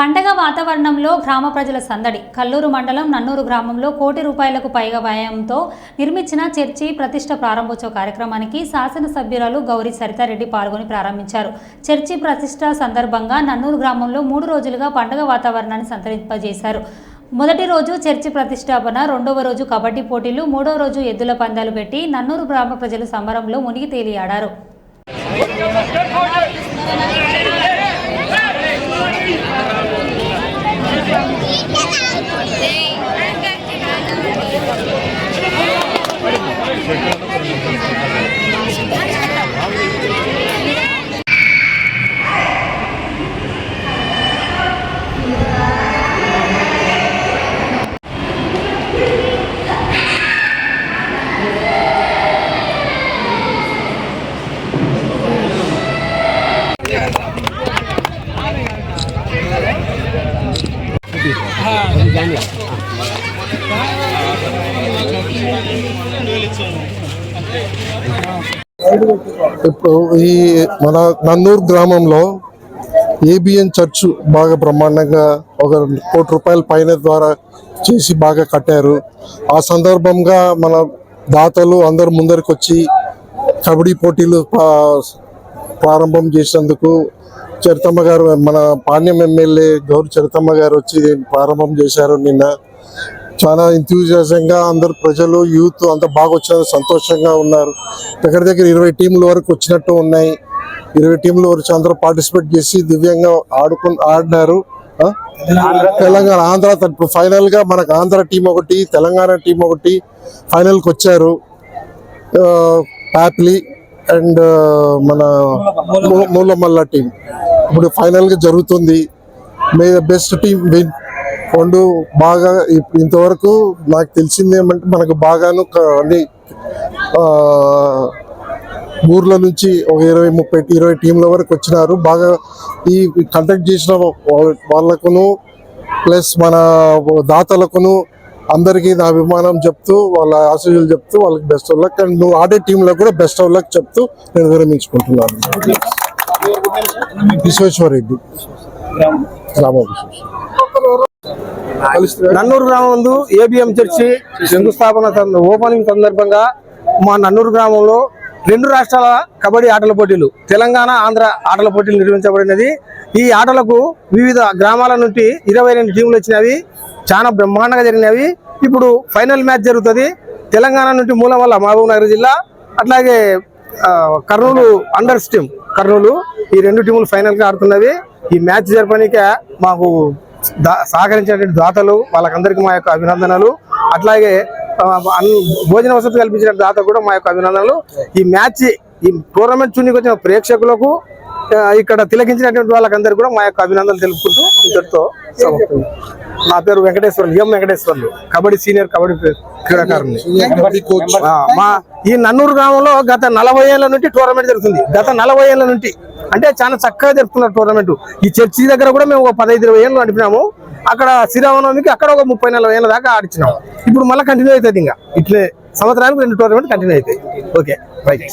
పండగ వాతావరణంలో గ్రామ ప్రజల సందడి. కల్లూరు మండలం నన్నూరు గ్రామంలో కోటి రూపాయలకు పైగా వ్యయంతో నిర్మించిన చర్చి ప్రతిష్ట ప్రారంభోత్సవ కార్యక్రమానికి శాసనసభ్యురాలు గౌరీ సరితారెడ్డి పాల్గొని ప్రారంభించారు. చర్చి ప్రతిష్ట సందర్భంగా నన్నూరు గ్రామంలో మూడు రోజులుగా పండగ వాతావరణాన్ని సంతరింపజేశారు. మొదటి రోజు చర్చి ప్రతిష్టాపన రెండవ రోజు కబడ్డీ పోటీలు మూడవ రోజు ఎద్దుల పందాలు పెట్టి నన్నూరు గ్రామ ప్రజలు సంబరంలో మునిగి తేలియాడారు. ఇప్పుడు ఈ మన నన్నూరు గ్రామంలో ఏబిఎన్ చర్చ్ బాగా బ్రహ్మాండంగా ఒక కోటి రూపాయల పైన ద్వారా చేసి బాగా కట్టారు. ఆ సందర్భంగా మన దాతలు అందరు ముందరికి వచ్చి కబడ్డీ పోటీలు ప్రారంభం చేసినందుకు చరితమ్మ గారు మన పాణ్యం ఎమ్మెల్యే గౌరవ చరితమ్మ గారు వచ్చి ప్రారంభం చేశారు నిన్న. చాలా ఎంతూజియాజంగా అందరు ప్రజలు యూత్ అంతా బాగా వచ్చారు సంతోషంగా ఉన్నారు. దగ్గర దగ్గర ఇరవై టీంల వరకు వచ్చినట్టు ఉన్నాయి. ఇరవై టీంల వరకు అందరూ పార్టిసిపేట్ చేసి దివ్యంగా ఆడుకు ఆడినారు. తెలంగాణ ఆంధ్ర తరపు ఫైనల్గా మనకు ఆంధ్ర టీం ఒకటి తెలంగాణ టీం ఒకటి ఫైనల్కి వచ్చారు. ప్యాప్లీ అండ్ మన మూలమల్ల టీం ఇప్పుడు ఫైనల్గా జరుగుతుంది. మే బెస్ట్ టీం విన్ పండు బాగా ఇంతవరకు నాకు తెలిసింది ఏమంటే మనకు బాగాను అన్ని ఊర్ల నుంచి ఒక ఇరవై ముప్పై ఇరవై టీంల వరకు వచ్చినారు. బాగా ఈ కండక్ట్ చేసిన వాళ్ళకును ప్లస్ మన దాతలకును అందరికీ నా అభిమానం చెప్తూ వాళ్ళ ఆశీస్సులు చెప్తూ వాళ్ళకి బెస్ట్ ఆఫ్ లక్ అండ్ నువ్వు ఆడే టీంలో కూడా బెస్ట్ ఆఫ్ లక్ చెప్తూ నేను విరమించుకుంటున్నాను. విశ్వేశ్వర రెడ్డి నన్నూరు గ్రామం ఏబిఎం చర్చి శంకుస్థాపన సంద- ఓపెనింగ్ సందర్భంగా మా నన్నూరు గ్రామంలో రెండు రాష్ట్రాల కబడ్డీ ఆటల పోటీలు తెలంగాణ ఆంధ్ర ఆటల పోటీలు నిర్వహించబడినది. ఈ ఆటలకు వివిధ గ్రామాల నుండి ఇరవై రెండు టీంలు వచ్చినవి. చాలా బ్రహ్మాండంగా జరిగినవి. ఇప్పుడు ఫైనల్ మ్యాచ్ జరుగుతుంది. తెలంగాణ నుండి మూలమల్ల మహబూబ్ నగర్ జిల్లా అట్లాగే కర్నూలు అండర్స్ టీం. కర్నూలు. ఈ రెండు టీములు ఫైనల్గా ఆడుతున్నవి. ఈ మ్యాచ్ జరపడానికి మాకు సహకరించినటువంటి దాతలు వాళ్ళకందరికీ మా యొక్క అభినందనలు. అట్లాగే అన్- భోజన వసతి కల్పించిన దాత కూడా మా యొక్క అభినందనలు. ఈ మ్యాచ్ ఈ టోర్నమెంట్ చూనికి వచ్చిన ప్రేక్షకులకు ఇక్కడ తిలకించినటువంటి వాళ్ళకందరికీ కూడా మా యొక్క అభినందనలు తెలుపుకుంటూ ఇంతటితో నా పేరు వెంకటేశ్వర్లు ఎం వెంకటేశ్వర్లు. కబడ్డీ సీనియర్ కబడ్డీ క్రీడాకారుని మా ఈ నన్నూరు గ్రామంలో గత నలభై ఏళ్ళ నుండి టోర్నమెంట్ జరుగుతుంది. గత నలభై ఏళ్ళ నుండి. అంటే చాలా చక్కగా జరుపుతున్నారు టోర్నమెంట్. ఈ చర్చి దగ్గర కూడా మేము ఒక పదహైదు ఇరవై ఏళ్ళు నడిపినాము. అక్కడ శ్రీరామనవమికి అక్కడ ఒక ముప్పై నలభై ఏళ్ళ దాకా ఆడిచ్చినాం. ఇప్పుడు మళ్ళీ కంటిన్యూ అవుతుంది ఇంకా. ఇట్లే సంవత్సరానికి రెండు టోర్నమెంట్ కంటిన్యూ అవుతాయి. Okay right